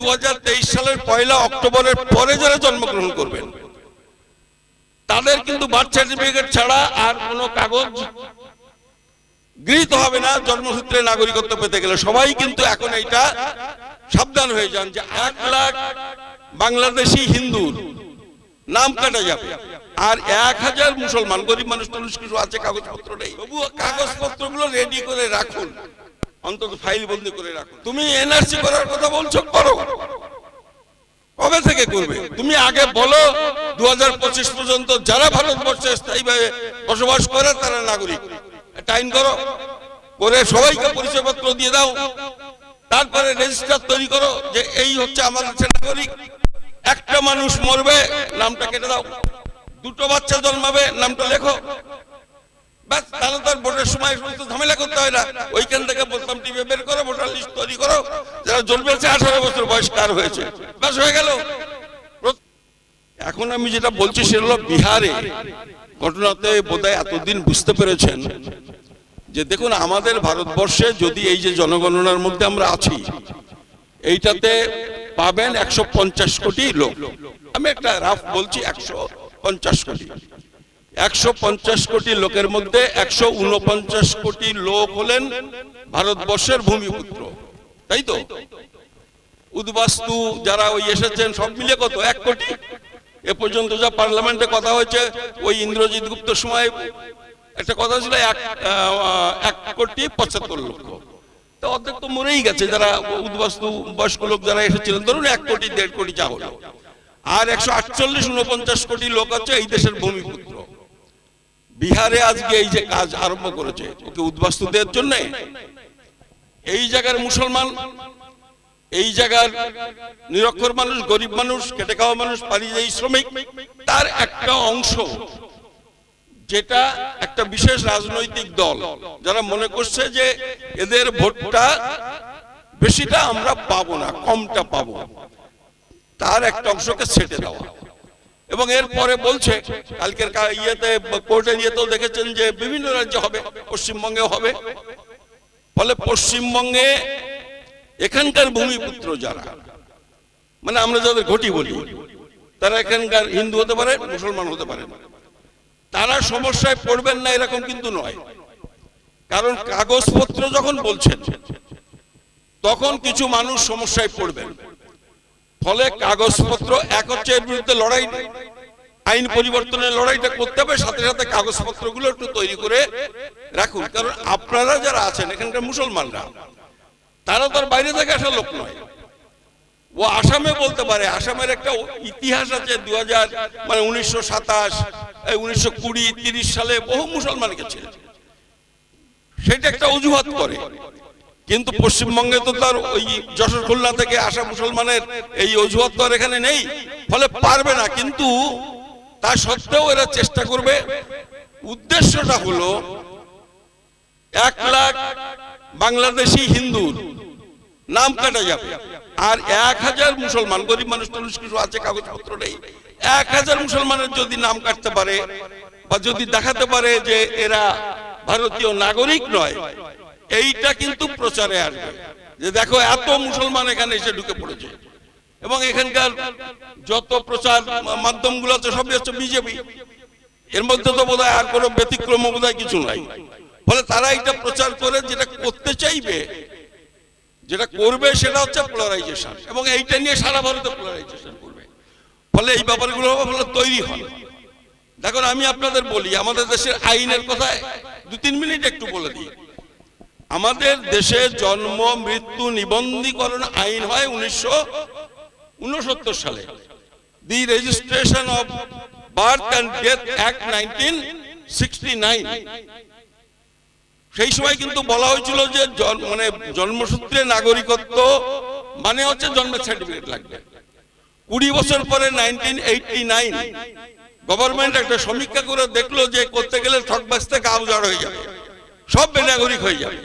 দু হাজার তেইশ সালের পয়লা অক্টোবরের পরে যারা জন্মগ্রহণ করবেন, তাদের কিন্তু বার্থ সার্টিফিকেট ছাড়া আর কোনো কাগজ গৃহীত হবে না, জন্মসূত্রে নাগরিকত্ব পেতে গেলে। সবাই কিন্তু এখন এইটা সাবধান হয়ে যান যে এক লাখ বাংলাদেশি হিন্দুর নাম কাটা যাবে। আর এক হাজার মুসলমান, গরিব মানুষ টানুষ কিছু আছে, কাগজপত্র নেই। তবুও কাগজপত্রগুলো রেডি করে রাখুন। অন্তত ফাইল বন্দি করে রাখো তুমি এনআরসি করার কথা বলছো, করো। কবে থেকে করবে? তুমি আগে বলো দু হাজার পঁচিশ পর্যন্ত যারা ভারতবর্ষে স্থায়ীভাবে বসবাস করে, তারা নাগরিক। টাইম করো। করে সবাইকে পরিচয়পত্র দিয়ে দাও। তারপরে রেজিস্টার তৈরি করো যে এই হচ্ছে আমাদের দেশের নাগরিক। একটা মানুষ মরবে, নামটা কেটে দাও। দুটো বাচ্চা জন্মাবে, নামটা লেখো। ব্যাস, তাহলে তো ভোটের সময় সমস্ত ঝামেলা করতে হয় না। ওইখান থেকে বোতাম টিপে বের করো লিস্ট তৈরি করো। যারা বছর বয়স কার হয়েছে? হয়ে এখন আমি যেটা বলছি সেটা হলো বিহারে ঘটনাতে বোধহয় এতদিন বুঝতে পেরেছেন যে দেখুন, আমাদের ভারতবর্ষে যদি এই যে জনগণনার মধ্যে আমরা আছি, এইটাতে পাবেন একশো পঞ্চাশ কোটি লোক। আমি একটা রাফ বলছি, একশো পঞ্চাশ কোটি। একশো পঞ্চাশ কোটি লোকের মধ্যে একশো উনপঞ্চাশ কোটি লোক হলেন ভারতবর্ষের ভূমিপুত্র। তাই তো? উদ্বাস্তু যারা ওই এসেছেন, সব মিলে কত? এক কোটি? এ পর্যন্ত যা পার্লামেন্টে কথা হয়েছে, ওই ইন্দ্রজিৎ গুপ্ত সময় একটা কথা ছিল, এক কোটি পঁচাত্তর লক্ষ। তো অর্ধেক তো মরেই গেছে, যারা উদ্বাস্তু বয়স্ক লোক যারা এসেছিলেন, ধরুন এক কোটি, দেড় কোটি যা হলো। আর একশো আটচল্লিশ উনপঞ্চাশ কোটি লোক আছে এই দেশের ভূমিপুত্র। বিহারে আজকে এই যে কাজ আরম্ভ করেছে, ওকে উদ্বাস্তুদের জন্য? এই জায়গার মুসলমান, এই জায়গার নিরক্ষর মানুষ, গরিব মানুষ, খেটে খাওয়া মানুষ পারিযায়ী শ্রমিক, তার একটা অংশ যেটা একটা বিশেষ রাজনৈতিক দল। যারা মনে করছে যে এদের ভোটটা বেশিটা আমরা পাবো না, কমটা পাবো। তার একটা অংশকে ছেটে দেওয়া। এবং এরপরে বলছে, কালকের ইয়েতে কোর্টের ইয়েতেও দেখেছেন যে বিভিন্ন রাজ্যে হবে, পশ্চিমবঙ্গে হবে। ফলে পশ্চিমবঙ্গে এখানকার ভূমিপুত্র যারা মানে আমরা যাদের ঘটি বলি, তারা এখানকার হিন্দু হতে পারে, মুসলমান হতে পারে। তারা সমস্যায় পড়বেন না, এরকম কিন্তু নয়। কারণ কাগজপত্র যখন বলছেন, তখন কিছু মানুষ সমস্যায় পড়বেন। ফলে কাগজপত্র এক হচ্ছে এর বিরুদ্ধে লড়াই আইন পরিবর্তনের লড়াইটা করতে হবে, সাথে সাথে কাগজপত্রগুলো একটু তৈরি করে রাখুন। কারণ আপনারা যারা আছেন, এখানকার মুসলমানরা, তারা তো বাইরে থেকে আসা লোক নয়। ও আসামে বলতে পারে, আসামের একটা ইতিহাস আছে দু হাজার মানে উনিশশো সাতাশ উনিশশো কুড়ি, তিরিশ সালে বহু মুসলমান গেছে। সেটা একটা অজুহাত করে। কিন্তু পশ্চিমবঙ্গে তো তার ওই যশোর খুলনা থেকে আসা মুসলমানের এই অজুহাত তো আর এখানে নেই। ফলে পারবে না, কিন্তু তা সত্ত্বেও এরা চেষ্টা করবে। উদ্দেশ্যটা হলো, এক লাখ বাংলাদেশি হিন্দুর নাম কাটা যাবে। আর এক হাজার মুসলমান, গরিব মানুষ টানুষ কিছু আছে কাগজপত্র নেই। এক হাজার মুসলমানের যদি নাম কাটতে পারে বা যদি দেখাতে পারে যে এরা ভারতীয় নাগরিক নয় এইটা কিন্তু প্রচারে আসবে। যে দেখো, এত মুসলমান এখানে এসে ঢুকে পড়েছে। এবং এখানকার যত প্রচার মাধ্যমগুলো আছে, সবই হচ্ছে বিজেপি। এর মধ্যে তো বোধহয় আর কোনো ব্যতিক্রম বোধহয় কিছু নাই। ফলে তারা এটা প্রচার করে, যেটা করতে চাইবে, যেটা করবে, সেটা হচ্ছে পোলারাইজেশন এবং এইটা নিয়ে সারা ভারতে পোলারাইজেশন করবে। ফলে এই ব্যাপারগুলো ফলে তৈরি হয়। দেখুন, আমি আপনাদের বলি, আমাদের দেশের আইনের কথায় দু তিন মিনিট একটু বলে দিই। আমাদের দেশে জন্ম, মৃত্যু নিবন্ধীকরণ আইন হয় উনিশশো উনসত্তর সালে। The registration of birth and death act nineteen sixty nine সেই সময় কিন্তু বলা হয়েছিল যে মানে জন্মসূত্রে নাগরিকত্ব মানে হচ্ছে জন্মের সার্টিফিকেট লাগবে। কুড়ি বছর পরে নাইনটিন এইটটি নাইন গভর্নমেন্ট একটা সমীক্ষা করে দেখল যে করতে গেলে ঠকবাস থেকে আউজার হয়ে যাবে। সব বেনাগরিক হয়ে যাবে।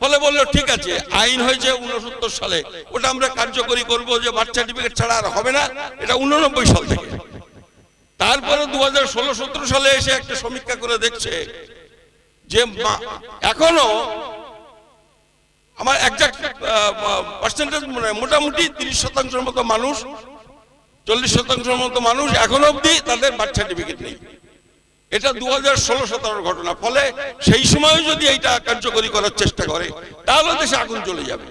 ফলে বলল, ঠিক আছে, আইন হয়েছে উনসত্তর সালে। ওটা আমরা কার্যকরী করব যে বার্থ সার্টিফিকেট ছাড়া আর হবে না, এটা উননব্বই সাল থেকে। তারপরে দু হাজার ষোলো সতেরো সালে এসে একটা সমীক্ষা করে দেখছে যে এখনও আমার একজাক্ট পার্সেন্টেজ মোটামুটি তিরিশ শতাংশের মতো মানুষ, চল্লিশ শতাংশের মতো মানুষ এখন অবধি তাদের বার্থ সার্টিফিকেট নেই। এটা দু হাজার ষোলো সতেরোর ঘটনা। ফলে সেই সময় যদি এইটা কার্যকরী করার চেষ্টা করে তাহলে দেশে আগুন চলে যাবে।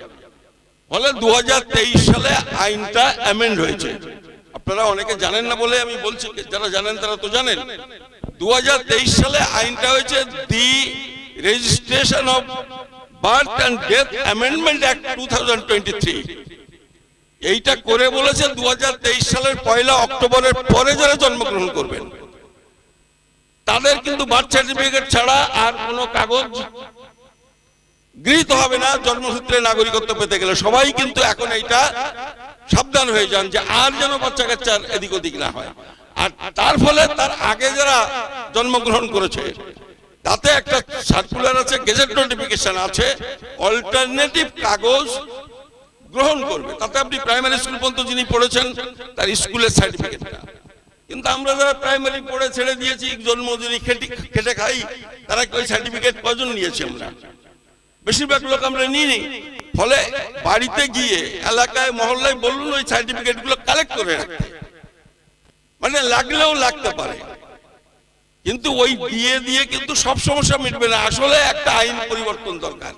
ফলে দুহাজার তেইশ সালে আইনটা অ্যামেন্ড হয়েছে। আপনারা অনেকে জানেন না বলে আমি বলছি যারা জানেন তারা তো জানেন। দুহাজার তেইশ সালে আইনটা হয়েছে the registration of birth and death amendment act two এইটা করে বলেছে দু হাজার তেইশ সালের পয়লা অক্টোবরের পরে যারা জন্মগ্রহণ করবেন। তাদের কিন্তু বার্থ সার্টিফিকেট ছাড়া আর কোনো কাগজ গৃহীত হবে না জন্মসূত্রে নাগরিকত্ব পেতে গেলে। সবাই কিন্তু এখন এইটা সাবধান হয়ে যান যে আর যেন বাচ্চা কাচ্চার এদিক ওদিক না হয়। আর তার ফলে তার আগে যারা জন্মগ্রহণ করেছে তাতে একটা সার্কুলার আছে গেজেট নোটিফিকেশন আছে অল্টারনেটিভ কাগজ গ্রহণ করবে। তাতে আপনি প্রাইমারি স্কুল পর্যন্ত যিনি পড়েছেন তার স্কুলের সার্টিফিকেটটা কিন্তু আমরা যারা প্রাইমারি পড়ে ছেড়ে দিয়েছি, জন্মদিনী খেটে খেটে খাই, তারা ওই সার্টিফিকেট কজন নিয়েছি আমরা? বেশিরভাগ লোক আমরা নিইনি। ফলে বাড়িতে গিয়ে এলাকায়, মহল্লায় বলুন ওই সার্টিফিকেটগুলো কালেক্ট করে রাখতে। মানে লাগলেও লাগতে পারে। কিন্তু ওই দিয়ে দিয়ে কিন্তু সব সমস্যা মিটবে না। আসলে একটা আইন পরিবর্তন দরকার।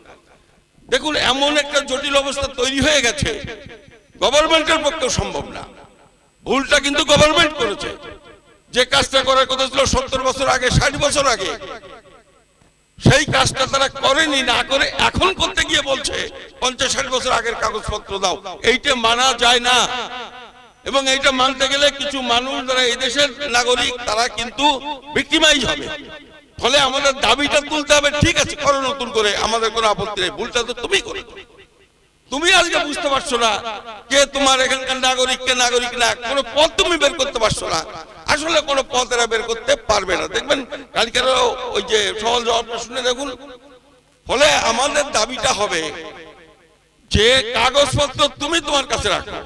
দেখুন, এমন একটা জটিল অবস্থা তৈরি হয়ে গেছে। গভর্নমেন্টের পক্ষেও সম্ভব না। ভুলটা কিন্তু গভর্নমেন্ট করেছে। যে কাজটা করার কথা ছিল সত্তর বছর আগে, ষাট বছর আগে, সেই কাজটা তারা করেনি, না করে এখন করতে গিয়ে বলছে, পঞ্চাশ ষাট বছর আগের কাগজপত্র দাও। এইটা মানা যায় না। এবং এইটা মানতে গেলে কিছু মানুষ যারা এদেশের নাগরিক, তারা কিন্তু ভিক্টিমাইজ হবে। ফলে আমাদের দাবিটা তুলতে হবে, ঠিক আছে, করো নতুন করে, আমাদের কোনো আপত্তি নেই। ভুলটা তো তুমি করো। তুমি আজকে বুঝতে পারছ না কে তোমার এখানকার নাগরিক, কে নাগরিক না? কোনো পথ তুমি বের করতে পারছ না। আসলে কোনো পথ এরা বের করতে পারবে না। দেখবেন কালকের ওই যে সহজ জবাবটা শুনে দেখুন। ফলে আমাদের দাবিটা হবে যে কাগজপত্র তুমি তোমার কাছে রাখো।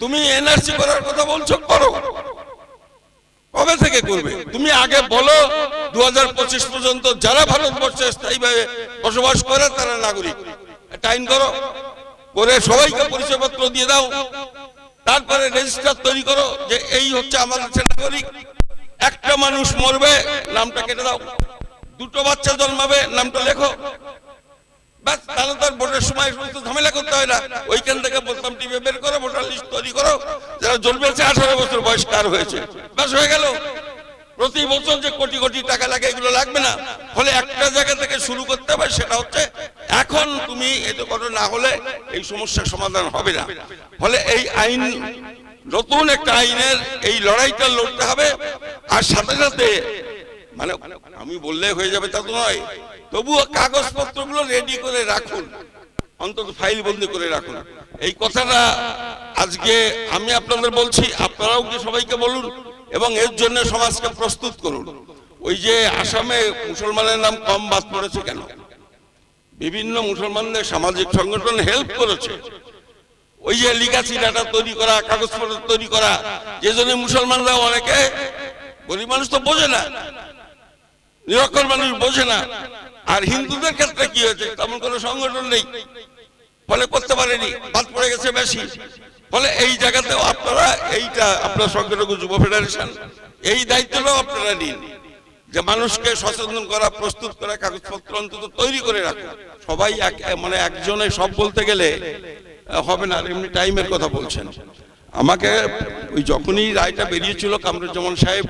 তুমি এনআরসি করার কথা বলছো, করো। কবে থেকে করবে? তুমি আগে বলো দু হাজার পঁচিশ পর্যন্ত যারা ভারতবর্ষে স্থায়ীভাবে বসবাস করে তারা নাগরিক। টাইম করো, করে সবাইকে পরিচয়পত্র দিয়ে দাও। তারপরে রেজিস্টার তৈরি করো যে এই হচ্ছে আমাদের নাগরিক। একটা মানুষ মরবে, নামটা কেটে দাও। দুটো বাচ্চা জন্মাবে, নামটা লেখো। ব্যাস, তাহলে তার সময় ঝামেলা করতে হয় না। ওইখান থেকে বলতাম টিভি বের করো লিস্ট তৈরি করো। বছর বয়স হয়েছে। ব্যাস, হয়ে প্রতি বছর যে কোটি কোটি টাকা লাগে, এগুলো লাগবে না। ফলে একটা জায়গা থেকে শুরু করতে হবে, সেটা হচ্ছে এখন তুমি এটা করো না হলে এই সমস্যার সমাধান হবে না। ফলে এই আইন, নতুন একটা আইনের এই লড়াইটা লড়তে হবে। আর সাথে সাথে মানে আমি বললে হয়ে যাবে তা তো নয়, তবুও কাগজপত্রগুলো রেডি করে রাখুন, অন্তত ফাইল বন্দি করে রাখুন। এই কথাটা আজকে আমি আপনাদের বলছি, আপনারাও কি সবাইকে বলুন এবং এর জন্য সমাজকে প্রস্তুত করুন। ওই যে আসামে মুসলমানের নাম কম বাদ পড়েছে কেন? বিভিন্ন মুসলমানদের সামাজিক সংগঠন হেল্প করেছে। ওই যে লিগাসি ডাটা তৈরি করা, কাগজপত্র তৈরি করা, যে জন্য মুসলমানরা অনেকে গরিব মানুষ তো বোঝে না, নিরক্ষর মানুষ বোঝে না। আর হিন্দুদের ক্ষেত্রে কি হয়েছে? তেমন কোনো সংগঠন নেই। ফলে করতে পারেনি, বাদ পড়ে গেছে বেশি। ফলে এই জায়গাতেও আপনারা এইটা, আপনার সংগঠন যুব ফেডারেশন, এই দায়িত্বটাও আপনারা নিন। যে মানুষকে সচেতন করা, প্রস্তুত করা, কাগজপত্র অন্তত তৈরি করে রাখুন। সবাই এক মানে একজনে সব বলতে গেলে হবে না এমনি টাইমের কথা বলছেন। আমাকে ওই যখনই রায়টা বেরিয়েছিল, কামরুজ্জামান সাহেব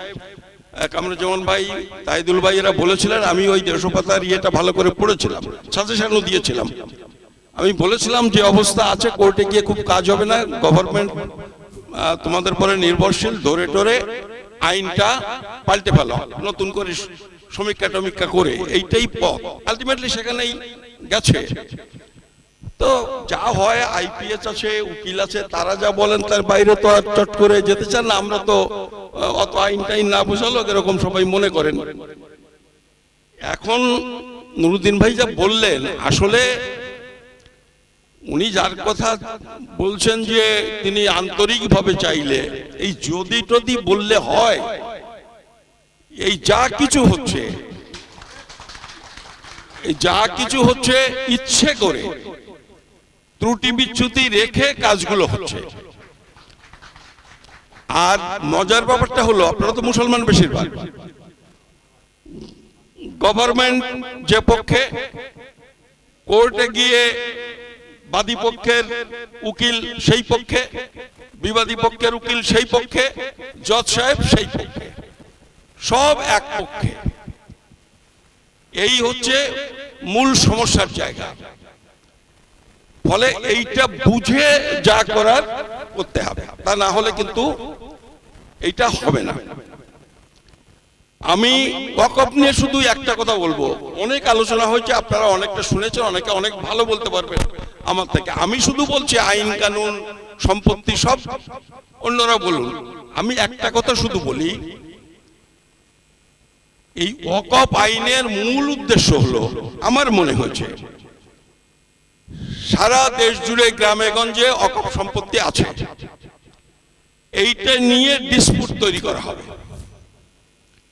কামরুজ্জামান ভাই, তাইদুল ভাই এরা বলেছিলেন, আমি ওই দেড়শো পাতার ইয়েটা ভালো করে পড়েছিলাম, সাজেশনও দিয়েছিলাম। আমি বলেছিলাম যে অবস্থা আছে, কোর্টে গিয়ে খুব কাজ হবে না গভর্নমেন্ট তোমাদের পরে নির্ভরশীল, ধরে টরে আইনটা পাল্টে ফেলো, নতুন করে সমীক্ষা টমীক্ষা করে, এইটাই পথ। আলটিমেটলি সেখানেই গেছে। তো যা হয় আইপিএস আছে, উকিল আছে, তারা যা বলেন তার বাইরে তো আর চট করে যেতে চান না, আমরা তো অত আইন টাইন না বোঝালো এরকম সবাই মনে করেন। এখন নুরুদ্দিন ভাই যা বললেন, আসলে উনি যার কথা বলছেন যে তিনি আন্তরিকভাবে চাইলে, এই যদি টদি বললে হয়, এই যা কিছু হচ্ছে, এই যা কিছু হচ্ছে ইচ্ছে করে, ত্রুটি বিচ্যুতি রেখে কাজগুলো হচ্ছে। আর মজার ব্যাপারটা হলো, আপনারা তো মুসলমান বেশিরভাগ। গভর্নমেন্ট যে পক্ষে কোর্টে গিয়ে বাদী পক্ষের উকিল সেই পক্ষে, বিবাদী পক্ষের উকিল সেই পক্ষে, জজ সাহেব সেই পক্ষে, সব এক পক্ষে। এই হচ্ছে মূল সমস্যার জায়গা। ফলে এইটা বুঝে যা করার করতে হবে। তা না হলে কিন্তু এইটা হবে না। আমি ওয়াকফ নিয়ে শুধু একটা কথা বলব। অনেক আলোচনা হয়েছে, আপনারা অনেকটা শুনেছেন, অনেকে অনেক ভালো বলতে পারবেন। আমার থেকে। আমি শুধু বলছি আইন, কানুন, সম্পত্তি সব। অন্যরা বলুন। আমি একটা কথা শুধু বলি। এই ওয়াকফ আইনের মূল উদ্দেশ্য হলো, আমার মনে হয়েছে, সারা দেশ জুড়ে গ্রামে গঞ্জে অকপ সম্পত্তি আছে। এইটা নিয়ে ডিসপুট তৈরি করা হবে।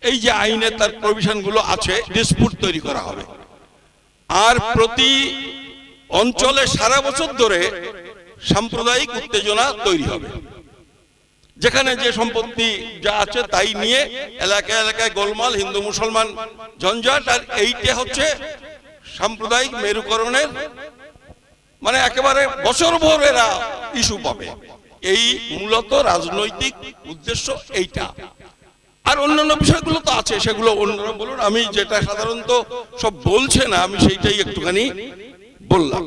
এই যে আইনে তার প্রভিশনগুলো আছে ডিসপুট তৈরি করা হবে। আর প্রতি অঞ্চলে সারা বছর ধরে সাম্প্রদায়িক উত্তেজনা তৈরি হবে। যেখানে যে সম্পত্তি যা আছে তাই নিয়ে এলাকায় এলাকায় গোলমাল, হিন্দু, মুসলমান ঝঞ্ঝাট আর এইটা হচ্ছে সাম্প্রদায়িক মেরুকরণের মানে একেবারে বছর ভর এরা ইস্যু পাবে। এই মূলত রাজনৈতিক উদ্দেশ্য এইটা। আর অন্যান্য বিষয়গুলো তো আছে, সেগুলো অন্যরা বলুন। আমি যেটা সাধারণত সব বলছে না, আমি সেইটাই একটুখানি বললাম।